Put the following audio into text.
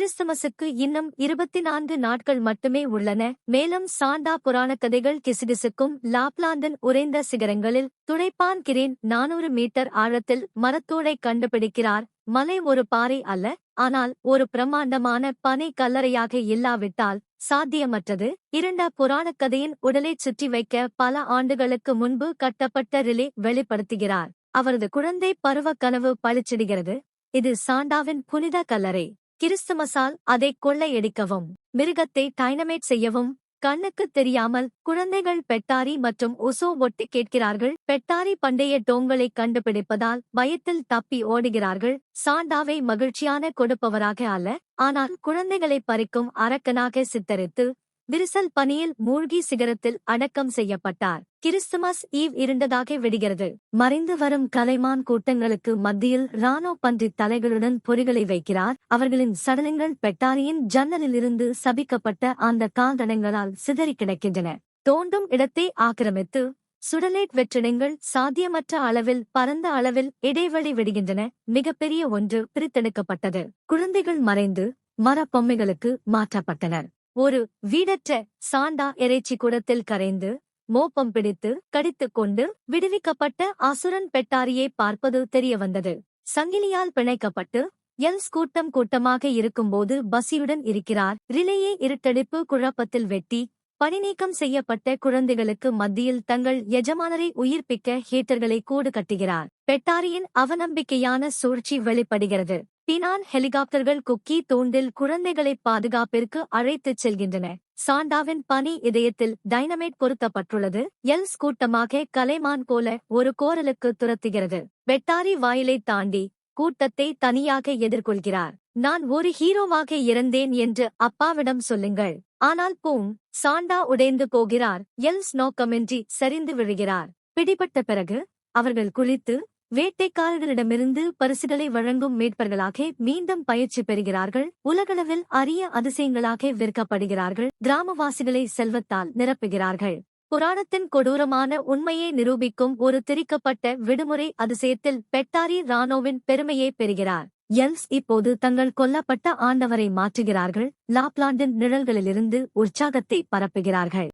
கிறிஸ்துமஸுக்கு இன்னும் இருபத்தி நான்கு நாட்கள் மட்டுமே உள்ளன. மேலும் சாண்டா புராணக் கதைகள் கிசுகிசுக்கும் லாப்லாந்தின் உறைந்த சிகரங்களில் துடைப்பான் கிரேன் நானூறு மீட்டர் ஆழத்தில் மரத்தோடை கண்டுபிடிக்கிறார். மலை ஒரு பாறை அல்ல ஆனால் ஒரு பிரம்மாண்டமான பனை கல்லறையாக இல்லாவிட்டால் சாத்தியமற்றது. இரண்ட புராணக் கதையின் உடலைச் சுற்றி வைக்க பல ஆண்டுகளுக்கு முன்பு கட்டப்பட்ட ரிலே வெளிப்படுத்துகிறார். அவரது குழந்தை பருவ கனவு பளிச்சிடுகிறது. இது சாண்டாவின் புனித கல்லறை. கிறிஸ்துமஸால் அதை கொள்ளையடிக்கவும். மிருகத்தை டைனமேட் செய்யவும். கண்ணுக்கு தெரியாமல் குழந்தைகள் பெட்டாரி மற்றும் உசோ ஒட்டி கேட்கிறார்கள். பெட்டாரி பண்டைய டோங்களை கண்டுபிடிப்பதால் பயத்தில் தப்பி ஓடுகிறார்கள். சாண்டாவை மகிழ்ச்சியான கொடுப்பவராக அல்ல. ஆனால் குழந்தைகளை பறிக்கும் அரக்கனாக சித்தரித்து விரிசல் பனியில் மூழ்கி சிகரத்தில் அடக்கம் செய்யப்பட்டார். கிறிஸ்துமஸ் ஈவ் இருண்டதாக விடுகிறது. மறைந்து வரும் கலைமான் கூட்டங்களுக்கு மத்தியில் ராணோ பன்றி தலைகளுடன் பொறிகளை வைக்கிறார். அவர்களின் சடலங்கள் பெட்டாரியின் ஜன்னலிலிருந்து சபிக்கப்பட்ட அந்த கால்தடங்களால் சிதறி கிடக்கின்றன. தோண்டும் இடத்தை ஆக்கிரமித்து சுடலேட் வெற்றிடங்கள் சாத்தியமற்ற அளவில் பரந்த அளவில் இடைவெளி விடுகின்றன. மிகப்பெரிய ஒன்று பிரித்தெடுக்கப்பட்டது. குழந்தைகள் மறைந்து மரப்பொம்மைகளுக்கு மாற்றப்பட்டனர் ஒரு வீடற்ற சாண்டா இறைச்சி குடத்தில் கரைந்து மோப்பம் பிடித்து கடித்துக் கொண்டு விடுவிக்கப்பட்ட அசுரன் பெட்டாரியை பார்ப்பது தெரியவந்தது. சங்கிலியால் பிணைக்கப்பட்டு எல்ஸ் கூட்டம் கூட்டமாக இருக்கும்போது பசியுடன் இருக்கிறார். ரிலேயே இருட்டடிப்பு குழப்பத்தில் வெட்டி பணிநீக்கம் செய்யப்பட்ட குழந்தைகளுக்கு மத்தியில் தங்கள் எஜமானரை உயிர்ப்பிக்க ஹேட்டர்களை கூடு கட்டுகிறார். பெட்டாரியின் அவநம்பிக்கையான சூழ்ச்சி வெளிப்படுகிறது. பினான் ஹெலிகாப்டர்கள் குக்கி தூண்டில் குழந்தைகளை பாதுகாப்பிற்கு அழைத்துச் செல்கின்றன. சாண்டாவின் பனி இதயத்தில் டைனமைட் பொருத்தப்பட்டுள்ளது. எல்ஸ் கூட்டமாக கலைமான் போல ஒரு கோரலுக்கு துரத்துகிறது. பெட்டாரி வாயிலை தாண்டி கூட்டத்தை தனியாக எதிர்கொள்கிறார். நான் ஒரு ஹீரோவாக இறந்தேன் என்று அப்பாவிடம் சொல்லுங்கள். ஆனால் பூம் சாண்டா உடைந்து போகிறார். எல்ஸ் நோக்கமின்றி சரிந்து விழுகிறார். பிடிபட்ட பிறகு அவர்கள் குளித்து வேட்டைக்காரர்களிடமிருந்து பரிசுகளை வழங்கும் மீட்பர்களாக மீண்டும் பயிற்சி பெறுகிறார்கள். உலகளவில் அரிய அதிசயங்களாக விற்கப்படுகிறார்கள். கிராமவாசிகளை செல்வத்தால் நிரப்புகிறார்கள். புராணத்தின் கொடூரமான உண்மையை நிரூபிக்கும் ஒரு திரிக்கப்பட்ட விடுமுறை அதிசயத்தில் பெட்டாரி ராணோவின் பெருமையை பெறுகிறார். எல்ஸ் இப்போது தங்கள் கொல்லப்பட்ட ஆண்டவரை மாற்றுகிறார்கள். லாப்லாண்டின் நிழல்களிலிருந்து உற்சாகத்தை பரப்புகிறார்கள்.